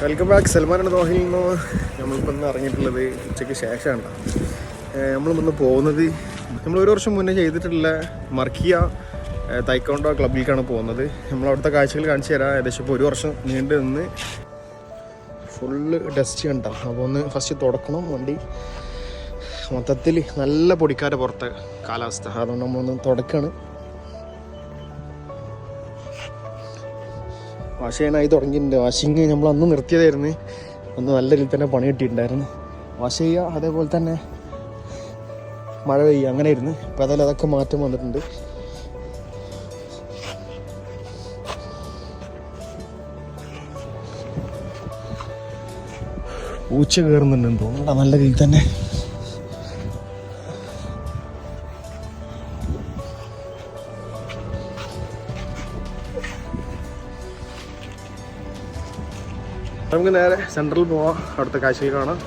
Welcome back Salman ദോഹയിൽ നിന്ന് നമ്മളിപ്പോൾ ഇന്ന് ഇറങ്ങിയിട്ടുള്ളത് ഉച്ചയ്ക്ക് ശേഷമാണ് നമ്മൾ ഇന്ന് പോകുന്നത് നമ്മൾ ഒരു വർഷം മുന്നേ ചെയ്തിട്ടുള്ള മർക്കിയ തൈക്കോണ്ടോ ക്ലബിലേക്കാണ് പോകുന്നത്. നമ്മൾ അവിടുത്തെ കാഴ്ചകൾ കാണിച്ചു തരാം. ഏകദേശം ഇപ്പോൾ ഒരു വർഷം നീണ്ടു നിന്ന് ഫുള്ള് ഡസ്റ്റ് കണ്ട അപ്പോൾ ഒന്ന് ഫസ്റ്റ് തുടക്കണം വണ്ടി. മൊത്തത്തിൽ നല്ല പൊടിക്കാരെ പുറത്തെ കാലാവസ്ഥ. അതുകൊണ്ട് നമ്മളൊന്ന് തുടക്കാണ്. വാഷ് തുടങ്ങിയിട്ടുണ്ട്. വാഷിങ് നമ്മൾ അന്ന് നിർത്തിയതായിരുന്നു. അന്ന് നല്ല രീതിയിൽ തന്നെ പണി കിട്ടിയിട്ടുണ്ടായിരുന്നു. വാഷ് ചെയ്യുക അതേപോലെ തന്നെ മഴ പെയ്യുക അങ്ങനെ ആയിരുന്നു ഇപ്പം അതെല്ലാം അതൊക്കെ മാറ്റം വന്നിട്ടുണ്ട്. പൂച്ച കയറുന്നുണ്ടെന്ന് തോന്നുന്നുണ്ട് നല്ല രീതിയിൽ തന്നെ നമുക്ക് നേരെ സെൻട്രൽ പോവാം. അവിടുത്തെ കാഴ്ചയിൽ കാണാം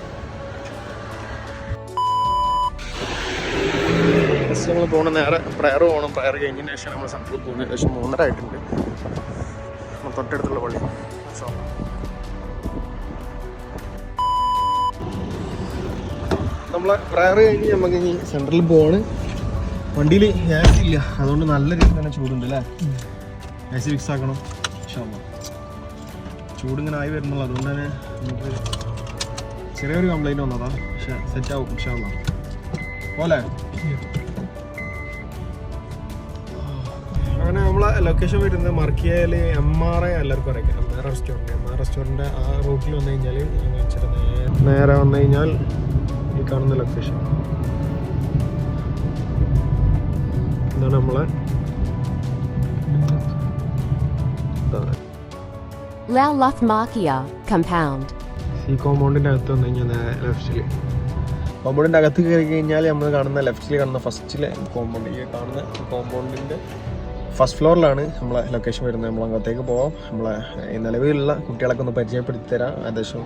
ഫസ്റ്റ് നമ്മൾ പോകണം നേരെ പ്രയർ പോകണം പ്രയർ കഴിഞ്ഞതിന് ശേഷം നമ്മൾ സെൻട്രൽ പോകുന്നതിന് ഏകദേശം മൂന്നര ആയിട്ടുണ്ട്. നമ്മൾ തൊട്ടടുത്തുള്ള പള്ളി. മാഷാ നമ്മൾ പ്രയർ കഴിഞ്ഞ് നമുക്ക് ഇനി സെൻട്രലിൽ പോവാണ്. വണ്ടിയിൽ ഗ്യാസ് ഇല്ല. അതുകൊണ്ട് നല്ല രീതിയിൽ തന്നെ ചൂടുണ്ട് അല്ലേ? ഗ്യാസ് ഫിക്സ് ആക്കണം. അല്ലാ. ചൂടിങ്ങനെ ആയി വരുന്നുള്ളൂ. അതുകൊണ്ട് തന്നെ നമുക്ക് ചെറിയൊരു കംപ്ലൈന്റ് വന്നതാ. പക്ഷെ സെറ്റ് ആവും ഇൻഷാല്ല പോലെ അങ്ങനെ നമ്മളെ ലൊക്കേഷൻ വരുന്നത് മറക്കിയാൽ എം ആർ ഐ എല്ലാവർക്കും അറിയാം. M R restaurant M R restaurant ആ റൂട്ടിൽ വന്നു കഴിഞ്ഞാൽ ഇച്ചിരി നേരെ നേരെ വന്നു കഴിഞ്ഞാൽ ഈ കാണുന്ന ലൊക്കേഷൻ ഇതാണ് നമ്മളെ ഇതാണ്. La Luthmakia Compound. ഈ കോമ്പൗണ്ടിന്റെ അകത്ത് വന്നു കഴിഞ്ഞാൽ നേരെ ലെഫ്റ്റിൽ കോമ്പൗണ്ടിന്റെ അകത്ത് കയറി കഴിഞ്ഞാൽ നമ്മൾ കാണുന്ന ലെഫ്റ്റിൽ കാണുന്ന ഫസ്റ്റിലെ കോമ്പൗണ്ട് ഈ കാണുന്ന കോമ്പൗണ്ടിന്റെ ഫസ്റ്റ് ഫ്ലോറിലാണ് നമ്മളെ ലൊക്കേഷൻ വരുന്നത്. നമ്മൾ അങ്ങോട്ടേക്ക് പോവാം. നമ്മളെ നിലവിലുള്ള കുട്ടികളൊക്കെ ഒന്ന് പരിചയപ്പെടുത്തി തരാം ഏകദേശം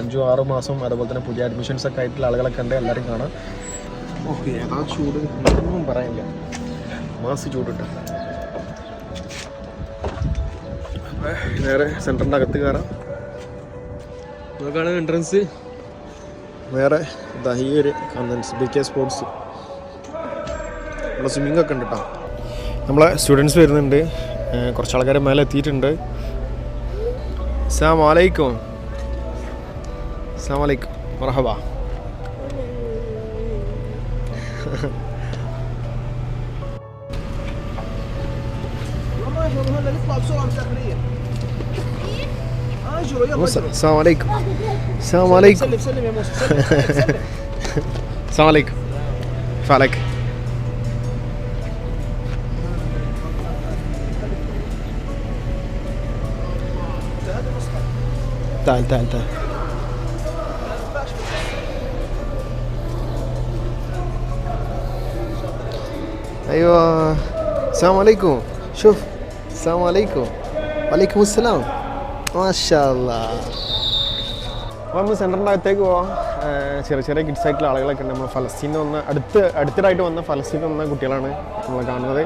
അഞ്ചും അഞ്ചോ മാസം അതുപോലെ തന്നെ പുതിയ അഡ്മിഷൻസ് ഒക്കെ ആയിട്ടുള്ള ആളുകളൊക്കെ ഉണ്ട്. എല്ലാവരും കാണാം. ഓക്കെ ഏതാ ചൂട്? ഒന്നും പറയാനില്ല. മാസ് ചൂടുണ്ട് നേരെ സെന്ററിന്റെ അകത്ത് കയറാം നോക്കാണ് എൻട്രൻസ് വേറെ ഇതാ കണ്ടൻസ് ഒരു ബി കെ സ്പോർട്സ് ഇവിടെ സ്വിമ്മിംഗ് ഒക്കെ ഉണ്ട് കേട്ടോ നമ്മളെ സ്റ്റുഡൻസ് വരുന്നുണ്ട്. കുറച്ച് ആൾക്കാർ മേലെ എത്തിയിട്ടുണ്ട്. അസ്സാം വലൈക്കും അസ്സാം വലൈക്കും മറഹബ موسى السلام عليكم. السلام عليكم. سلم سلم يا موسى سلم سلم. السلام عليكم. كيف حالك؟ تعال تعال تعال. أيوه. السلام عليكم. شوف السلام عليكم. وعليكم السلام. അപ്പോൾ നമ്മൾ സെന്ററിന്റെ അകത്തേക്ക് പോവാം ചെറിയ ചെറിയ കിഡ്സ് ആയിട്ടുള്ള ആളുകളൊക്കെ ഉണ്ട്. നമ്മൾ ഫലസ്തീനിൽ വന്ന അടുത്ത് അടുത്തിടായിട്ട് വന്ന ഫലസ്തീനിൽ വന്ന കുട്ടികളാണ് നമ്മൾ കാണുന്നത്.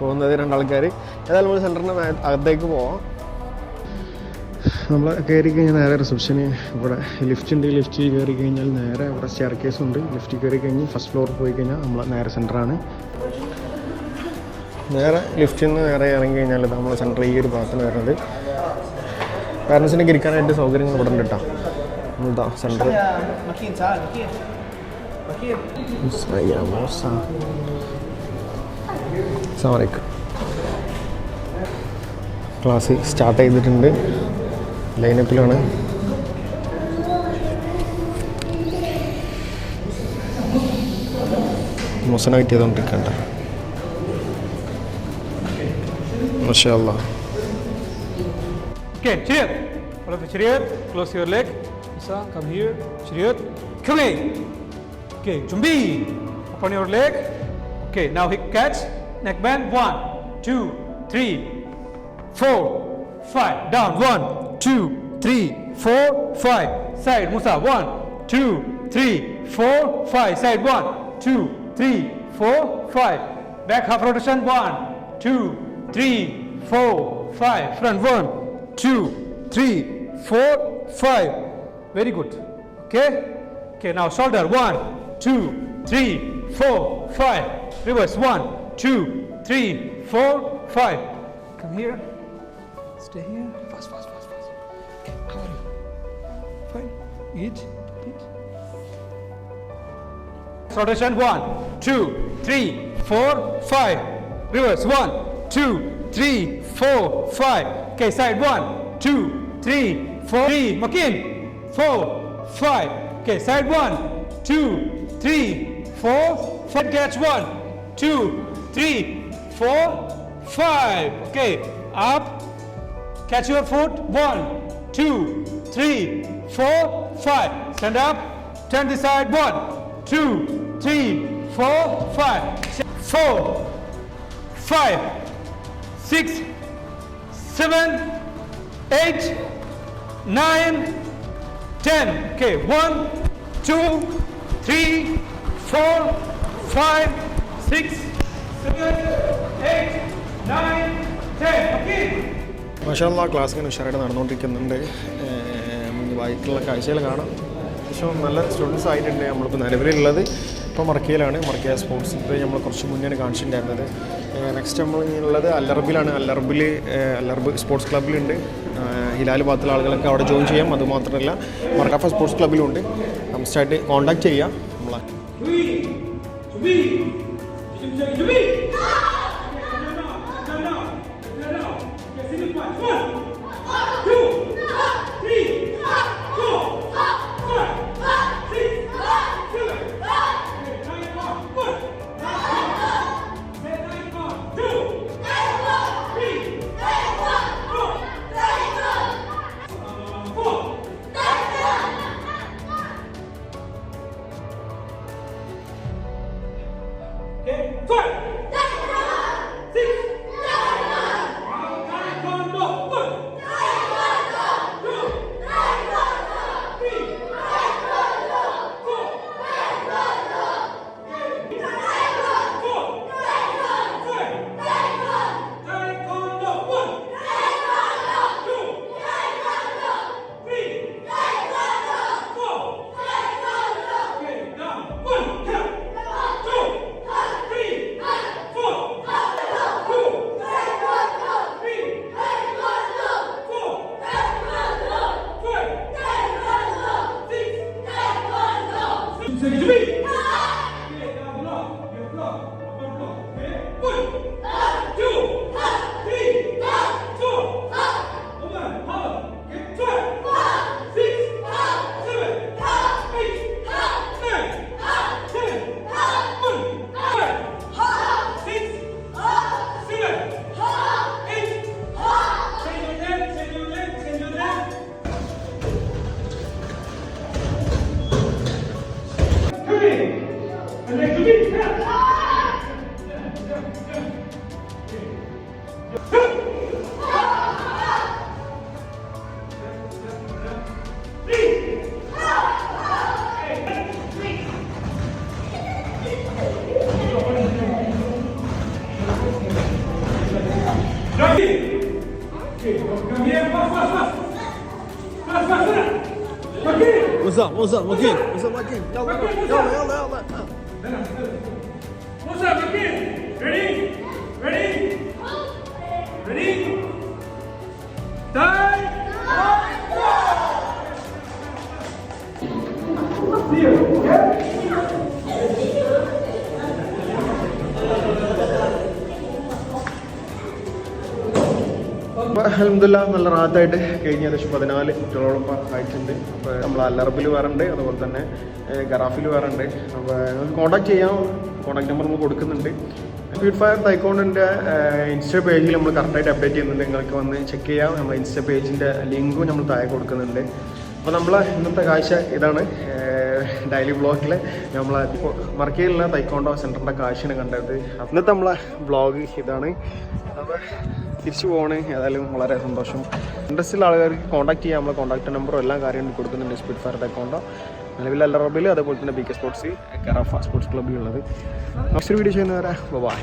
പോകുന്നത് രണ്ടാൾക്കാർ ഏതായാലും നമ്മൾ സെന്ററിന്റെ അകത്തേക്ക് പോവാം. നമ്മൾ കയറി കഴിഞ്ഞാൽ നേരെ റിസപ്ഷന് ഇവിടെ ലിഫ്റ്റ് ഉണ്ട്. ലിഫ്റ്റ് കയറി കഴിഞ്ഞാൽ നേരെ ഇവിടെ സ്റ്റെയർ കേസ് ഉണ്ട് ലിഫ്റ്റ് കയറി കഴിഞ്ഞ് ഫസ്റ്റ് ഫ്ലോർ പോയി കഴിഞ്ഞാൽ നമ്മൾ നേരെ സെന്ററാണ് നേരെ ലിഫ്റ്റിൽ നിന്ന് നേരെ ഇറങ്ങി കഴിഞ്ഞാൽ നമ്മൾ സെന്റർ ഈ ഒരു ഭാഗത്തിന് വരുന്നത്. പാരൻസിനൊക്കെ ഇരിക്കാനായിട്ട് സൗകര്യങ്ങൾ ഇവിടെ ഉണ്ട് കേട്ടോ സെന്റർ സാമറിക്കും ക്ലാസ് സ്റ്റാർട്ട് ചെയ്തിട്ടുണ്ട്. ലൈനപ്പിലാണ്. മുസന കിട്ടിയതുകൊണ്ടിരിക്കണ്ട മഷാ അല്ലാ Okay, cheer. All of you cheer. Close your leg. Isa, come here. Cheer. Come in. Okay, Jumbi. Open your leg. Okay, now hip catch. Neck bend. One, two, three, four, five. Down. One, two, three, four, five. Side. Musa. One, two, three, four, five. Side. One, two, three, four, five. Back half rotation. One, two, three, four, five. Front. One, two, three, four, five. Very good. Okay? Okay, now shoulder. One, two, three, four, five. Reverse. One, two, three, four, five. Come here. Stay here. Fast, fast, fast, fast. Okay, how are you? Fine. Eat. Eat. Rotation. One, two, three, four, five. Reverse. One, two, three, four, five. Okay, side. One, two, three, four, three. Makin. Four, five. Okay, side. One, two, three, four. One, two, three, four, five. Catch. One, two, three, four, five. Okay, up. Catch your foot. One, two, three, four, five. Stand up. Turn the side. One, two, three, four, five. Four, five, six, seven, eight, nine, ten. Okay. One, two, three, four, five, six, seven, eight, nine, ten. Okay. മാഷാല്ല class ഇങ്ങനെ ഉഷാറായിട്ട് നടന്നുകൊണ്ടിരിക്കുന്നുണ്ട് ബാക്കിയുള്ള കാഴ്ചകൾ കാണാം അത്യാവശ്യം നല്ല students ആയിട്ടുണ്ട് നമ്മളിപ്പോൾ നിലവിലുള്ളത് ഇപ്പോൾ മറക്കയിലാണ് മറക്കയ സ്പോർട്സ് ഇപ്പോൾ നമ്മൾ കുറച്ച് മുന്നേ കാണിച്ചിട്ടുണ്ടായിരുന്നത് നെക്സ്റ്റ് നമ്മൾ ഉള്ളത് അല്ലറബിലാണ്. അല്ലറബിൽ അല്ലറബ് സ്പോർട്സ് ക്ലബ്ബിലുണ്ട് ഹിലാൽ ഭാഗത്തുള്ള ആളുകളൊക്കെ അവിടെ ജോയിൻ ചെയ്യാം. അതുമാത്രമല്ല മർക്കാഫ സ്പോർട്സ് ക്ലബ്ബിലുണ്ട് നമുസ്റ്റായിട്ട് കോണ്ടാക്ട് ചെയ്യാം. നമ്മളെ You to me. What's up? What's up? What's up, Joaquin? Y'all. What's up, Ready? Ready? Ready? Die! Die! See you. Yeah? അലഹമില്ല നല്ല റാത്തായിട്ട് കഴിഞ്ഞ ഏകദേശം പതിനാല് കുട്ടികളോളം ആയിട്ടുണ്ട്. അപ്പോൾ നമ്മൾ അല്ലറബിൽ വേറുണ്ട് അതുപോലെ തന്നെ ഗറാഫിൽ വേറുണ്ട്. അപ്പോൾ കോൺടാക്ട് ചെയ്യാം. കോൺടാക്ട് നമ്പർ നമ്മൾ കൊടുക്കുന്നുണ്ട്. ഫീഡ് ഫയർ തൈക്കോണിന്റെ ഇൻസ്റ്റ പേജിൽ നമ്മൾ കറക്റ്റായിട്ട് അപ്ഡേറ്റ് ചെയ്യുന്നുണ്ട്. നിങ്ങൾക്ക് വന്ന് ചെക്ക് ചെയ്യാം. നമ്മൾ ഇൻസ്റ്റ പേജിന്റെ ലിങ്കും നമ്മൾ താഴെ കൊടുക്കുന്നുണ്ട്. അപ്പോൾ നമ്മളെ ഇന്നത്തെ കാഴ്ച ഇതാണ്. ഡെയിലി ബ്ലോഗിൽ നമ്മളെ മറക്കയിലുള്ള തൈക്കോണ്ടോ സെന്ററിന്റെ കാഴ്ചയാണ് കണ്ടത്. ഇന്നത്തെ നമ്മളെ ബ്ലോഗ് ഇതാണ്. അപ്പോൾ തിരിച്ചു പോകണേ ഏതായാലും വളരെ സന്തോഷം. ഇൻട്രസ്റ്റിൽ ആൾക്കാർക്ക് കോൺടാക്ട് ചെയ്യാം. നമ്മളെ കോൺടാക്ട് നമ്പറും എല്ലാ കാര്യങ്ങളും കൊടുക്കുന്നുണ്ട് സ്പീഡ് ഫയർ അക്കൗണ്ടോ നിലവിൽ അല്ല റബിൽ അതേപോലെ തന്നെ B K sports Kerala sports ക്ലബ്ബിലുള്ളത് next video ചെയ്യുന്നവരെ ബൈ